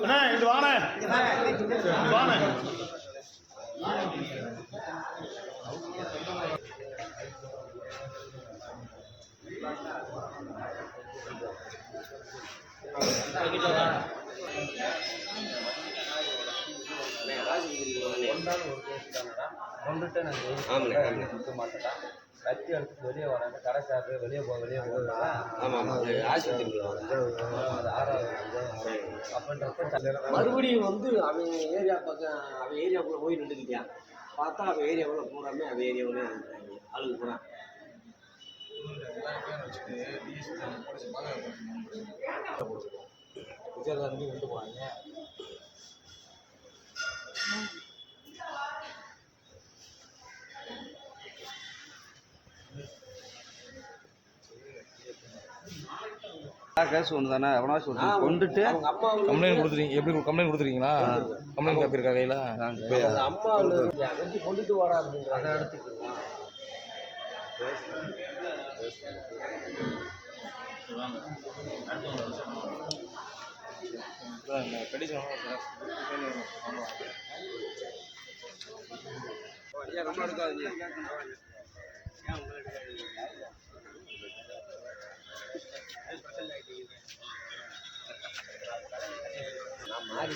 அண்ணா இது வாண்ணே நாங்கள் ஆமாண்ணே ஆமாண்ணே கத்தி எடுத்து வெளியே வராங்க கடைக்காரரு வெளியே போ வெளியே போகிறாங்க ஆமாம் ஆமாம் மறுபடியும் வந்து அவன் ஏரியா பக்கம் அவன் ஏரியாவுக்குள்ள போய் நின்றுக்கிட்டான் பார்த்தா அவன் ஏரியாவுல பூராமே அவன் ஏரியாவுலேயே ஆளுக்கு பூரா விஜய் வந்து கொண்டு போவாங்க கேஸ் ஒன்று தானே கொண்டுட்டு. கம்ப்ளைண்ட் எப்படி கம்ப்ளைண்ட் கொடுத்துருக்கீங்களா கம்ப்ளைண்ட் காப்பி இருக்கா கையில் அம்மா கொண்டுட்டு அப்படின்றாங்க எடுத்துக்கலாம் நான் மாறி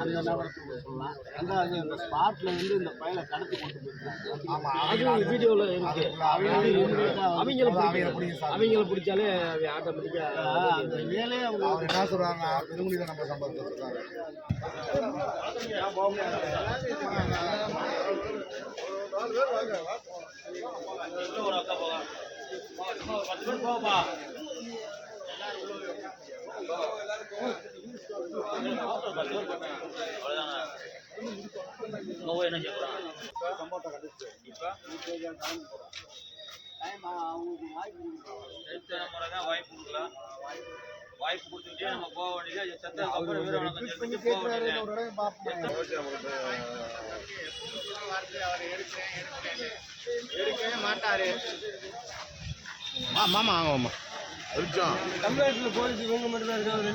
அந்த நபரத்துக்கு சொல்லலாம் ரெண்டாவது இந்த ஸ்பாட்டில் வந்து இந்த பையனை கடத்தி கொண்டு போயிருக்காங்க வீடியோவில் இருக்கு அவங்கள அவங்கள பிடிச்சாலே ஆட்டோமேட்டிக்கா அந்த வேலையை அவங்க அவங்க என்ன சொல்றாங்க பெருங்குடியில நம்ம சம்பாதிச்சிருக்காங்க வாய்ப்பு கொடுத்துட்டே நம்ம போக வேண்டியது செத்ததுக்கு அப்புறம் வீர வணக்கம் போக வேண்டியது மாமா ஆமாம் தமிழ்நாட்டில் போலீஸ் இவங்க மட்டும் தான் இருக்காங்க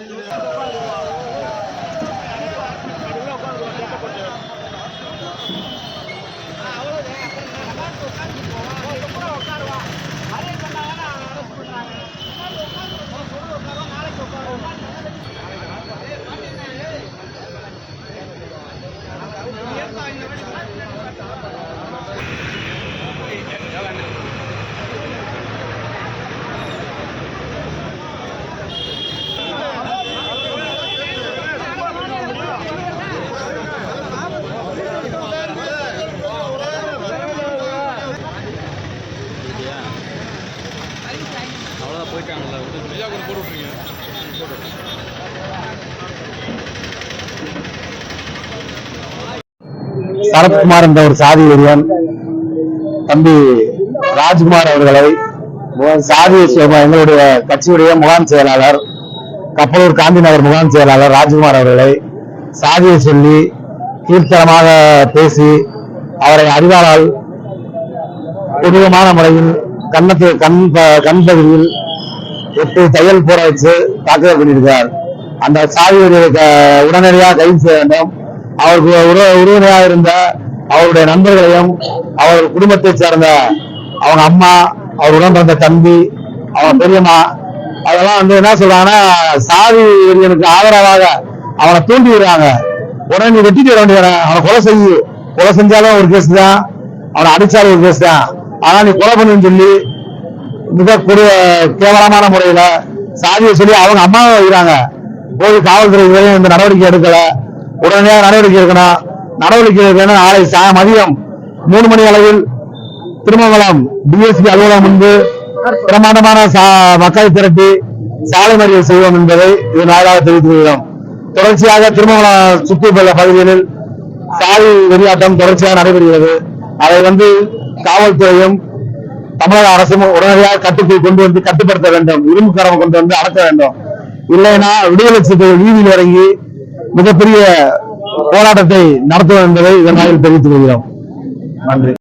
போட்டு விட்ருங்க சரத்குமார் என்ற ஒரு சாதி வெறியன் தம்பி ராஜ்குமார் அவர்களை சாதி எங்களுடைய கட்சியுடைய முகாம் செயலாளர் கப்பலூர் காந்தி நகர் முகாம் செயலாளர் ராஜ்குமார் அவர்களை சாதியை சொல்லி கீழ்த்தரமாக பேசி அவரை அறிவாளால் கொடூரமான முறையில் கண்ணத்தை கண் கண் பகுதியில் எட்டு தையல் போற வச்சு தாக்குதல் பண்ணியிருக்கார். அந்த சாதியுடைய க- உடனடியாக கைது செய்ய வேண்டும். அவருக்கு உற- உறுதுணையாக இருந்த அவருடைய நண்பர்களையும் அவர் குடும்பத்தைச் சேர்ந்த அவங்க அம்மா அவர் உடன் பிறந்த தம்பி அவன் பெரியம்மா அதெல்லாம் வந்து என்ன சொல்றாங்கன்னா சாதி வெறியனுக்கு ஆதரவாக அவனை தூண்டி விடுறாங்க. உடனே நீ வெட்டிட்டு வர வேண்டிய அவனை கொலை செய்யு. கொலை செஞ்சாலும் ஒரு கேஸ் தான். அவனை அடிச்சாலும் ஒரு கேஸ் தான். ஆனா நீ கொலை பண்ணுன்னு சொல்லி மிக கொடு கேவலமான முறையில சாதியை சொல்லி அவங்க அம்மாவை வைக்கிறாங்க. போது காவல்துறை இதுவரையும் இந்த நடவடிக்கை எடுக்கல. உடனடியாக நடவடிக்கை எடுக்கணும். நடவடிக்கை எடுக்கணும் நாளை சா- மதியம் மூணு மணி அளவில் திருமங்கலம் டிஎஸ்பி அலுவலகம் முன்பு பிரமாண்டமான சா- மக்களை திரட்டி சாலை மறியல் செய்வோம் என்பதை இது நாளாக தெரிவித்து வருகிறோம் தொடர்ச்சியாக திருமங்கலம் சுற்றுப்புற பகுதிகளில் சாலை வெறியாட்டம் தொடர்ச்சியாக நடைபெறுகிறது. அதை வந்து காவல்துறையும் தமிழக அரசும் உடனடியாக கட்டுக்குள் கொண்டு வந்து கட்டுப்படுத்த வேண்டும். இரும்புக்காரன் கொண்டு வந்து அடக்க வேண்டும். இல்லைன்னா விடுதலை சிறுத்தைகள் வீதியில் இறங்கி மிகப்பெரிய போராட்டத்தை நடத்துவோம் என்பதை இதன் தெரிவித்துக் கொள்கிறோம். நன்றி.